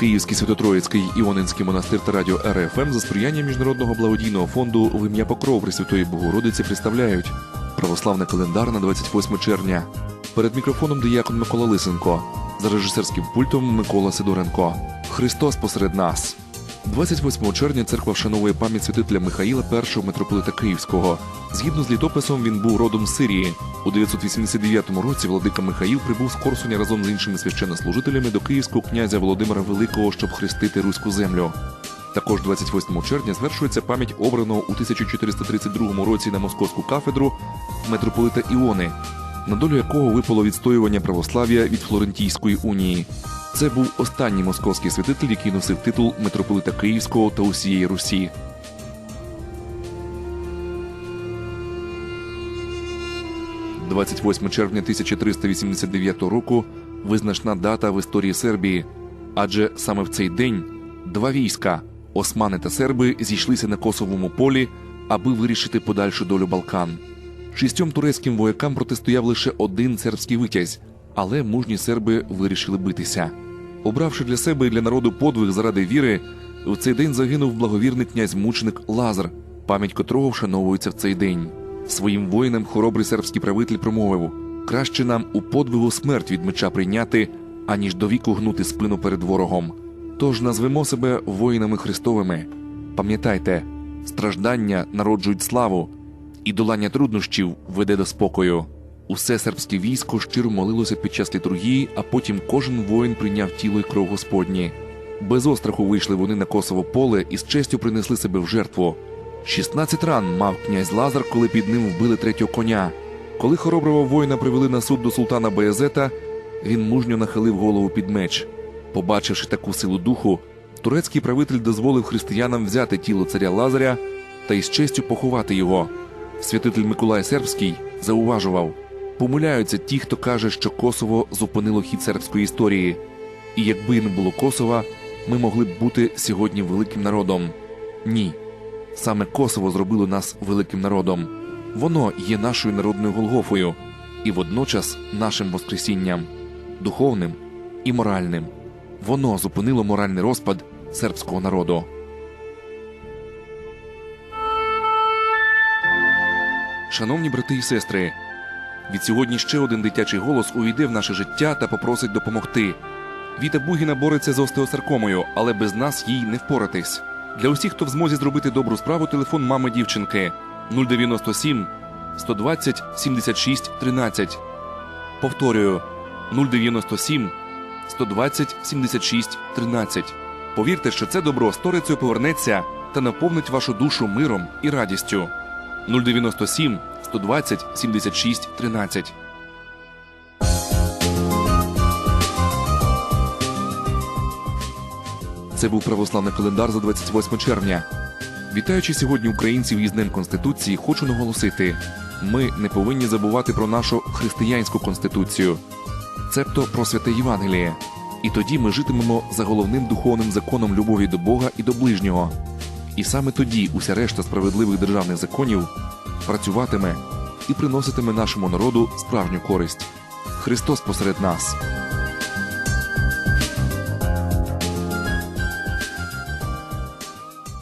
Київський Святотроїцький Іонинський монастир та радіо РФМ за сприяння Міжнародного благодійного фонду в ім'я Покров Пресвятої Богородиці представляють православний календар на 28 червня. Перед мікрофоном диякон Микола Лисенко, за режисерським пультом Микола Сидоренко. Христос посеред нас. 28 червня церква вшановує пам'ять святителя Михаїла І митрополита Київського. Згідно з літописом, він був родом з Сирії. У 989 році владика Михаїл прибув з Корсуня разом з іншими священнослужителями до київського князя Володимира Великого, щоб хрестити руську землю. Також 28 червня звершується пам'ять обраного у 1432 році на московську кафедру митрополита Іони, на долю якого випало відстоювання православ'я від Флорентійської унії. Це був останній московський святитель, який носив титул митрополита Київського та усієї Русі. – 28 червня 1389 року визначна дата в історії Сербії, адже саме в цей день два війська османи та серби зійшлися на косовому полі, аби вирішити подальшу долю Балкан. Шістьом турецьким воякам протистояв лише один сербський витязь, але мужні серби вирішили битися. Обравши для себе і для народу подвиг заради віри, в цей день загинув благовірний князь-мученик Лазар, пам'ять котрого вшановується в цей день. Своїм воїнам хоробрий сербський правитель промовив: краще нам у подвигу смерть від меча прийняти, аніж до віку гнути спину перед ворогом. Тож назвемо себе воїнами Христовими. Пам'ятайте, страждання народжують славу, і долання труднощів веде до спокою. Усе сербське військо щиро молилося під час літургії, а потім кожен воїн прийняв тіло й кров Господні. Без остраху вийшли вони на косово поле і з честю принесли себе в жертву. 16 ран мав князь Лазар, коли під ним вбили третього коня. Коли хороброго воїна привели на суд до султана Баязета, він мужньо нахилив голову під меч. Побачивши таку силу духу, турецький правитель дозволив християнам взяти тіло царя Лазаря та із честю поховати його. Святитель Миколай Сербський зауважував: помиляються ті, хто каже, що Косово зупинило хід сербської історії, і якби не було Косова, ми могли б бути сьогодні великим народом. Ні, саме Косово зробило нас великим народом. Воно є нашою народною Голгофою і водночас нашим Воскресінням, духовним і моральним. Воно зупинило моральний розпад сербського народу. Шановні брати і сестри, від сьогодні ще один дитячий голос увійде в наше життя та попросить допомогти. Віта Бугіна бореться з остеосаркомою, але без нас їй не впоратись. Для усіх, хто в змозі зробити добру справу, телефон мами дівчинки 097 120 76 13. Повторюю 097 120 76 13. Повірте, що це добро сторицею повернеться та наповнить вашу душу миром і радістю. 097 120 76 13. Це був православний календар за 28 червня. Вітаючи сьогодні українців із Днем Конституції, хочу наголосити: ми не повинні забувати про нашу християнську конституцію, цебто про святе Євангеліє. І тоді ми житимемо за головним духовним законом любові до Бога і до ближнього. І саме тоді уся решта справедливих державних законів працюватиме і приноситиме нашому народу справжню користь. Христос посеред нас.